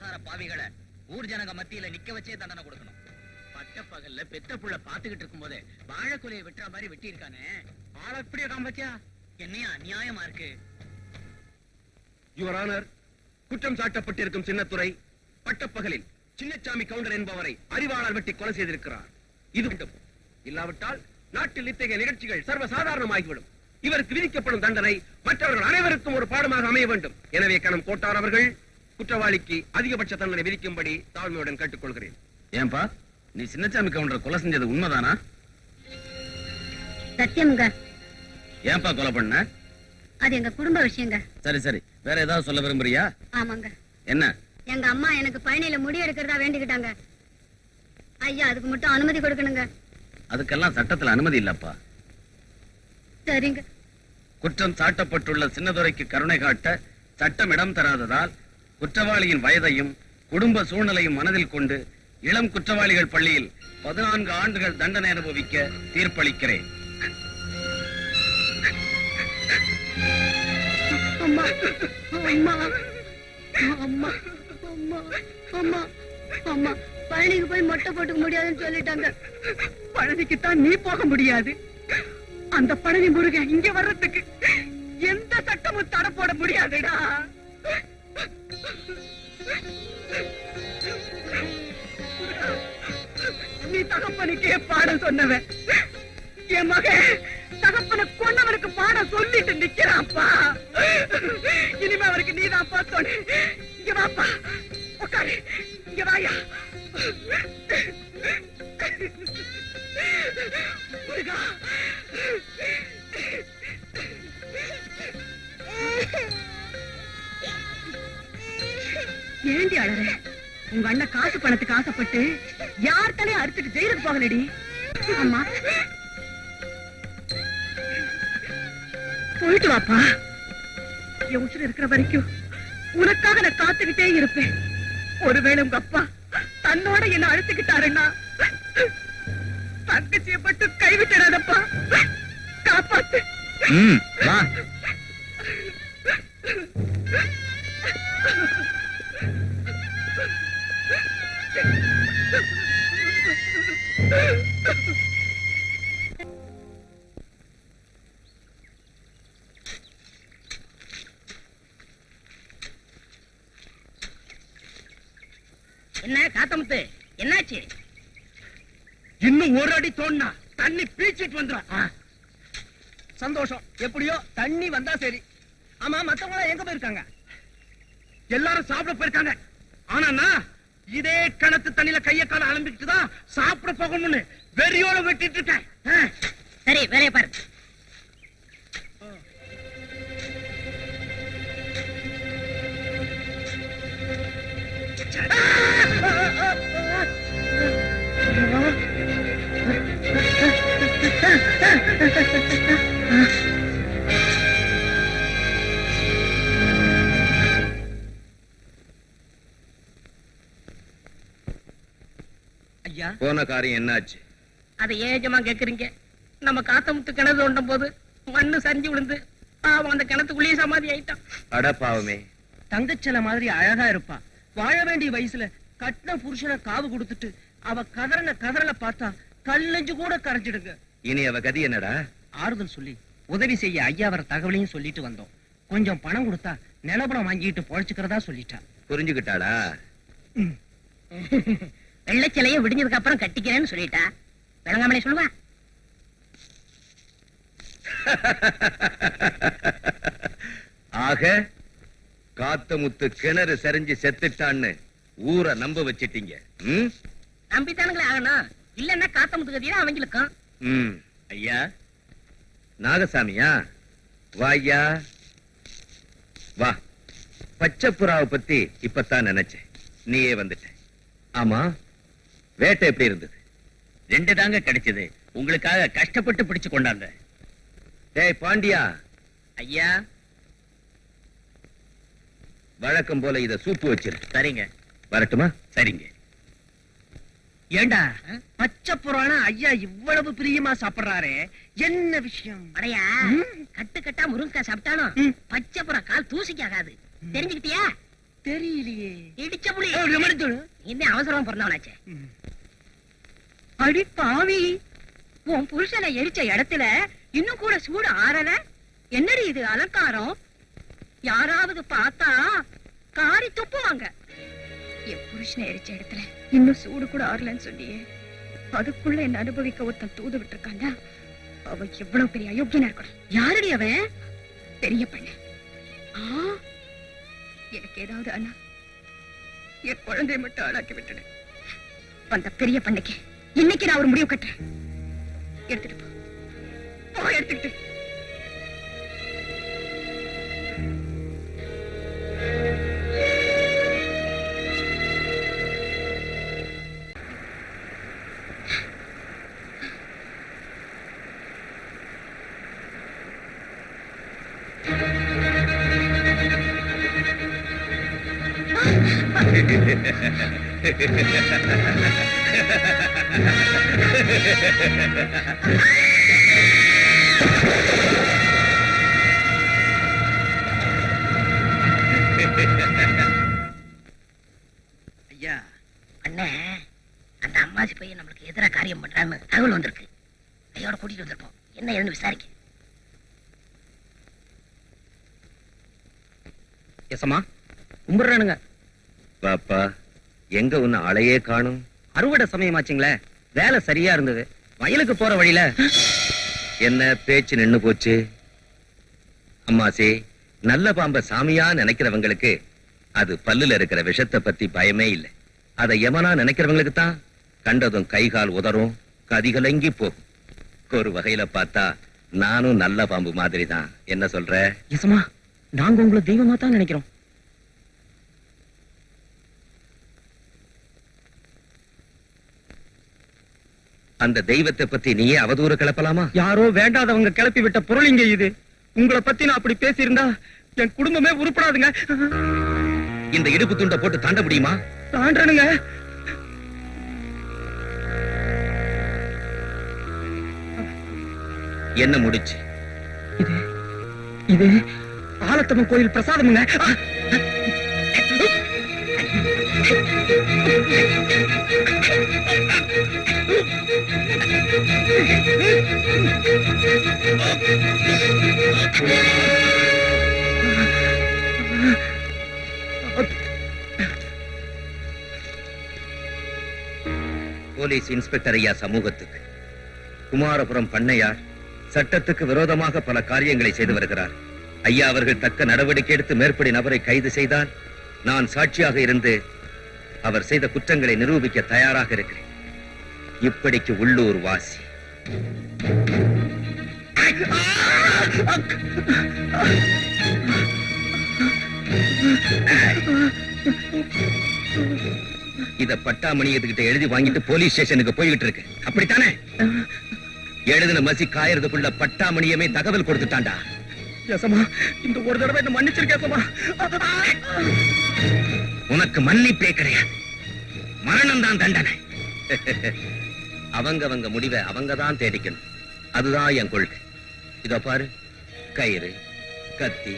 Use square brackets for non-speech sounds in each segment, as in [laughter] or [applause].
பாவிகளை ஊர் ஜனங்க மத்தியில நிக்க வச்சே தண்டனை கொடுக்கணும். பட்ட பகல்ல பெத்த புள்ள பாத்துக்கிட்டு இருக்கும் போதே வாழைக்குலையை வெட்டுற மாதிரி வெட்டி இருக்கானே ஆள எப்படி இருக்கான் என்னையா அநியாயமா இருக்கு? யுவர் ஆனர் குற்றம் சாட்டப்பட்டிருக்கும் சின்னத்துறை பட்டப்பகலில் சின்னச்சாமி கவுண்டர் என்பவரை அறிவாளர் வெட்டி கொலை செய்திருக்கிறார். இது வேண்டும். இல்லாவிட்டால் நாட்டில் இத்தகைய நிகழ்ச்சிகள் சர்வசாதாரணமாகிவிடும். இவருக்கு விதிக்கப்படும் தண்டனை மற்றவர்கள் அனைவருக்கும் ஒரு பாடமாக அமைய வேண்டும். எனவே கணம் கோட்டார் அவர்கள் குற்றவாளிக்கு அதிகபட்ச தண்டனை விதிக்கும்படி தாழ்மையுடன் கேட்டுக்கொள்கிறேன். ஏன்பா? நீ சின்னச்சாமி கவுண்டர் கொலை செஞ்சது உண்மைதானா? சத்தியமுங்க. ஏன்பா கொலை பண்ண? அது எங்க குடும்ப விஷயங்க. சரி சரி. வேற ஏதாவது சொல்ல விரும்புறியா? ஆமாங்க. என்ன? எங்க அம்மா எனக்கு பழனியில முடி எடுக்கிறதா வேண்டிக்கிட்டாங்க. ஐயா அதுக்கு மட்டும் அனுமதி கொடுக்கணுங்க. அதுக்கெல்லாம் சட்டத்துல அனுமதி இல்லப்பா. சரிங்க. குற்றம் சாட்டப்பட்டுள்ள சின்னதுரைக்கு கருணை காட்ட சட்டம் இடம் தராததால் குற்றவாளியின் வயதையும் குடும்ப சூழ்நிலையும் மனதில் கொண்டு இளம் குற்றவாளிகள் பள்ளியில் பதினான்கு ஆண்டுகள் தண்டனை அனுபவிக்க தீர்ப்பளிக்கிறேன். அம்மா அம்மா அம்மா அம்மா அம்மா அம்மா பழனிக்கு போய் மொட்டை போட்டுக்க முடியாதுன்னு சொல்லிட்டாங்க. பழனிக்கு தான் நீ போக முடியாது. அந்த பழனி முருகன் இங்க வர்றதுக்கு எந்த சட்டமும் தடை போட முடியாதுடா. தகப்பனுக்கே பாடம் சொன்னவன். என் மகன் தகப்பனை கொன்னவனுக்கு பாடம் சொல்லிட்டு நிக்கிறான்ப்பா. இனிமே அவருக்கு நீதான் பார்த்தோன்னு இங்க வாப்பா. உட்காரு இங்க வாயா. முருகா. ஏண்டி அழற? உங்க அண்ணன் காசு பணத்துக்கு ஆசைப்பட்டு யார் தலையும் அறுத்துட்டு ஜெயிலுக்கு போகலடி? அம்மா. போயிட்டு வாப்பா. என் உசுறு இருக்கிற வரைக்கும் உனக்காக நான் காத்துக்கிட்டே இருப்பேன். ஒருவேளை உங்க அப்பா தன்னோட என்ன அழுத்துக்கிட்டாருன்னா தங்கச்சியை மட்டும் கைவிட்டுறாதப்பா. காப்பாத்து. வா. என்ன காத்தமுத்து? என்னாச்சு? இன்னும் ஒரு அடி தோண்டா தண்ணி பீச்சிட்டு வந்துடும் சந்தோஷம். எப்படியோ தண்ணி வந்தா சரி. ஆமா மத்தவங்க எங்க போயிருக்காங்க? எல்லாரும் சாப்பிட போயிருக்காங்க. ஆனா இதே கிணத்து தண்ணியில கைய கால அலம்பிட்டு தான் சாப்பிட போகணும்னு வெறியோட வெட்டிட்டு இருக்கேன். சரி வேலைய பாரு. ஐயா. போன காரியம் என்னாச்சு? அதை ஏஜமா கேக்குறீங்க? நம்ம காத்தமுத்து கிணறு தோண்டும் போது மண்ணு சரிஞ்சு விழுந்து பாவம் அந்த கிணத்துக்குள்ளேயே சமாதி ஆயிட்டான். அட பாவமே. தங்கச்சல மாதிரி அழகா இருப்பா. வாழ வேண்டிய வயசுல கட்டின புருஷனை காவு கொடுத்துட்டு அவ கதறன கதறல பார்த்தா கல்லஞ்சு கூட கரைஞ்சிடுங்க. இனி அவ கதி என்னடா? ஆறுதல் சொல்லி உதவி செய்ய ஐயா வர தகவலையும் சொல்லிட்டு வந்தோம். கொஞ்சம் பணம் கொடுத்தா நிலபடம் வாங்கிட்டு பொழைச்சுக்கிறதா சொல்லிட்டா. புரிஞ்சுக்கிட்டாளா வெள்ளச்சிலைய விடிஞ்சதுக்கு அப்புறம் கட்டிக்கிறேன்னு சொல்லிட்டா. விளங்காமலே சொல்லுவா. ஆக காத்தமுத்து கிணறு சரிஞ்சு செத்துட்டான்னு ஊரை நம்ப வச்சிட்டீங்க? நம்பித்தானுங்களே ஆகணும். இல்லன்னா காத்தமுத்து கதியா அவங்களுக்கும். ஐயா நாகசாமியா? வா ஐயா வா. பச்சை புறாவை பத்தி இப்பதான் நினைச்சேன். நீயே வந்துட்ட. ஆமா? வேட்டை எப்படி இருந்தது? ரெண்டு தாங்க கிடைச்சது. உங்களுக்காக கஷ்டப்பட்டு பிடிச்சு கொண்டாந்த டேய் பாண்டியா. ஐயா. வழக்கம் போல இத சூப்பு வச்சிரு. சரிங்க. வரட்டுமா? சரிங்க. ஏண்டா பச்சை புராணம் ஐயா இவ்வளவு பிரியமா சாப்பிடுறாரே. என்ன விஷயம்? அடையா. கட்டு கட்டா முருங்கக்காய் சாப்பிட்டாலும். பச்சை புறம் கால் தூசிக்கு ஆகாது தெரிஞ்சுக்கிட்டியா? தெரியலையே. இடிச்ச புளி. என்ன அவசரமா பிறந்தவனாச்சே அடி பாவி. உன் புருஷனை எரிச்ச இடத்துல இன்னும் கூட சூடு ஆறல? என்னடி இது அலங்காரம்? யாராவது பார்த்தா காரி துப்புவாங்க. என் புருஷனை எரிச்ச இடத்துல இன்னும் சூடு கூட ஆறலன்னு சொன்னியே. அதுக்குள்ள என்ன அனுபவிக்க ஒருத்தன் தூது விட்டுருக்காண்டா அவன் எவ்வளவு பெரிய அயோக்கியனா இருக்கணும். யாரடி அவன்? பெரிய பண்ண. எனக்கு ஏதாவது அண்ணா. என் குழந்தைய மட்டும் ஆளாக்கி விட்டுடு. அந்த பெரிய பண்ணைக்கு இன்னைக்கு நான் ஒரு முடிவு கட்டுறேன். எடுத்துட்டு போ. போ எடுத்துக்கிட்டு. ஐயா அண்ணே அந்த அம்மாசி பையன் நம்மளுக்கு எதிரா காரியம் பண்றான்னு தகவல் வந்திருக்கு. கையோட கூட்டிட்டு வந்திருப்போம். என்ன ஏதுன்னு விசாரிக்க. எசமா கும்பிடுறானுங்க. பாப்பா எங்க உன்னை அலையே காணும்? அறுவடை சமயமாச்சுங்களே வேலை சரியா இருந்தது. வயலுக்கு போற வழியில. என்ன பேச்சு நின்னு போச்சு? அம்மாசி நல்ல பாம்ப சாமியா நினைக்கிறவங்களுக்கு அது பல்லுல இருக்கிற விஷத்தை பத்தி பயமே இல்லை. அதை எமனா நினைக்கிறவங்களுக்கு தான் கண்டதும் கை கால் உதறும் கதிகலங்கி போகும். ஒரு வகையில பார்த்தா நானும் நல்ல பாம்பு மாதிரி தான் என்ன சொல்ற? எசமா நாங்க உங்களை தெய்வமா தான் நினைக்கிறோம். அந்த தெய்வத்தை பத்தி நீயே அவதூறு கிளப்பலாமா? யாரோ வேண்டாதவங்க கிளப்பி விட்ட பொருளிங்க இது. உங்களை பத்தி நான் அப்படி பேசியிருந்தா என் குடும்பமே உருப்படாதுங்க. இந்த இடுப்பு துண்டை போட்டு தாண்ட முடியுமா? தாண்டனுங்க என்ன முடிச்சு? இது இது ஆலத்தம்மன் கோயில் பிரசாதமுங்க. போலீஸ் இன்ஸ்பெக்டர் ஐயா சமூகத்துக்கு. குமாரபுரம் பண்ணையார் சட்டத்துக்கு விரோதமாக பல காரியங்களை செய்து வருகிறார். ஐயா அவர்கள் தக்க நடவடிக்கை எடுத்து மேற்படி நபரை கைது செய்தால் நான் சாட்சியாக இருந்து அவர் செய்த குற்றங்களை நிரூபிக்க தயாராக இருக்கிறேன். இப்படிக்கு உள்ளூர் வாசி. இத பட்டாமணி இதுகிட்ட எழுதி வாங்கிட்டு போலீஸ் ஸ்டேஷனுக்கு போய்கிட்டு இருக்கு. அப்படித்தானே? எழுதின மசி காயறதுக்குள்ள பட்டாமணியமே தகவல் கொடுத்துட்டான்டா. எசமா இந்த ஒரு தடவை என்ன மன்னிச்சிருக்கேசமா உனக்கு மன்னிப்பே கிடையாது. மரணம் தான் தண்டனை. [laughs] அவங்க அவங்க முடிவை அவங்க தான் தேடிக்கணும். அதுதான் என் கொள்கை. இதோ பாரு கயிறு கத்தி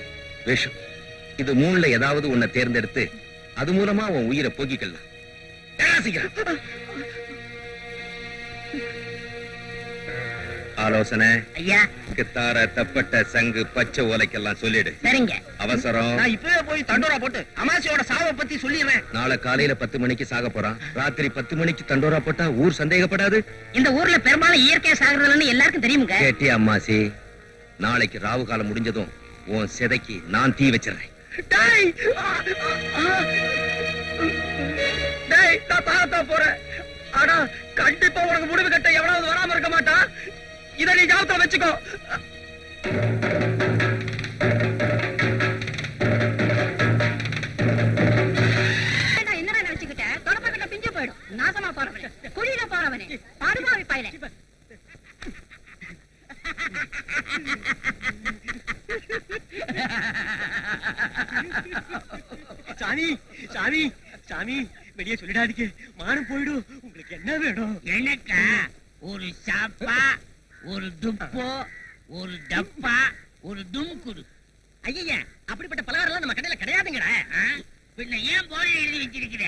விஷம். இது மூணுல ஏதாவது உன்னை தேர்ந்தெடுத்து அது மூலமா உன் உயிரை போக்கிக்கலாம். ஆலோசனை. ஐயா. கித்தார தப்பட்ட சங்கு பச்சை ஓலைக்கெல்லாம் சொல்லிடு. சரிங்க. அவசரம். நான் இப்பவே போய் தண்டோரா போட்டு அமாசியோட சாவை பத்தி சொல்லிடுறேன். நாளை காலையில பத்து மணிக்கு சாக போறான். ராத்திரி பத்து மணிக்கு தண்டோரா போட்டா ஊர் சந்தேகப்படாது. இந்த ஊர்ல பெரும்பாலும் இயற்கையா சாகுறதுன்னு எல்லாருக்கும் தெரியுமுங்க. கேட்டி அம்மாசி? நாளைக்கு ராவு காலம் முடிஞ்சதும் உன் சிதைக்கு நான் தீ வச்சிடுறேன். போறேன். ஆனா கண்டிப்பா உனக்கு முடிவு கட்ட நீ ஞாபகத்துல வச்சுக்கோ நாசமா போறவனே. குழியில போறவனே. படுபாவி பயலே சாமி சாமி சாமி வெளியே சொல்லிடாதீங்க. மானம் போயிடும். உங்களுக்கு என்ன வேணும்? எனக்கா ஒரு சாப்பா ஒரு துப்போ ஒரு டப்பா ஒரு தும்குடு ஐயா அப்படிப்பட்ட பலகாரம் நம்ம கடையில கிடையாதுங்கடா. பின்ன ஏன் போர்டு எழுதி வச்சிருக்கிற?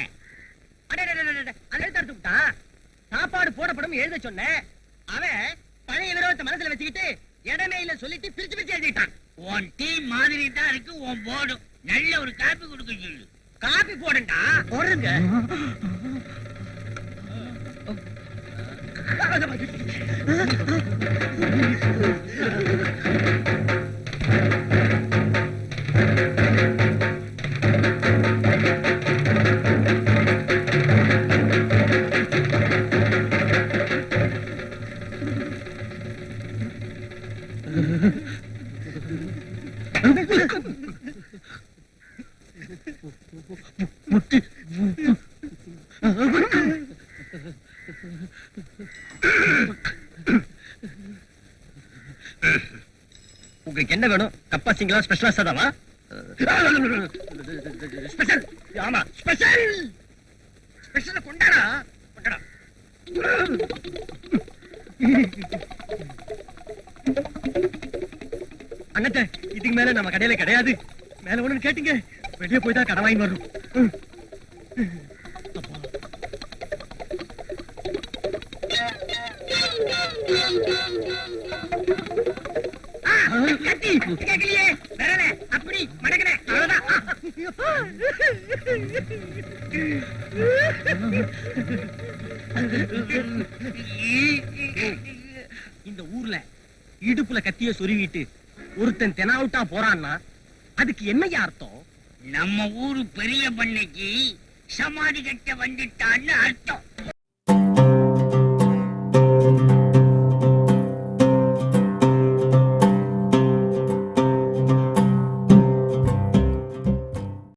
அந்த எடுத்து விட்டான் சாப்பாடு போடப்படும் எழுத சொன்னேன் அவன் பழைய விரோதத்தை மனசுல வச்சுக்கிட்டு இடமே இல்ல சொல்லிட்டு பிரிச்சு பிரிச்சு எழுதிட்டான். உன் டீ மாதிரி தான் இருக்கு உன் போர்டு நல்ல ஒரு காப்பி கொடுக்க சொல்லு. காப்பி போடுண்டா போடுங்க. あ உங்களுக்கு என்ன வேணும்? கப்பா சிங்களா ஸ்பெஷலா சதாவா ஸ்பெஷல் ஆமா ஸ்பெஷல் ஸ்பெஷல் கொண்டாடா. கொண்டாடா. அண்ணத்தை இதுக்கு மேல நம்ம கடையில கிடையாது. மேல ஒண்ணு கேட்டீங்க. வெளியே போய் தான் கடை வாங்கி வரும் கேட்கலையே அப்படி மடக்கல அவ்வளவுதான் இந்த ஊர்ல இடுப்புல கத்திய சொருவிட்டு ஒருத்தன் தெனாவுட்டா போறான்னா அதுக்கு என்னையா அர்த்தம்? நம்ம ஊரு பெரிய பண்ணைக்கு சமாதி கட்ட வந்துட்டான்னு அர்த்தம்.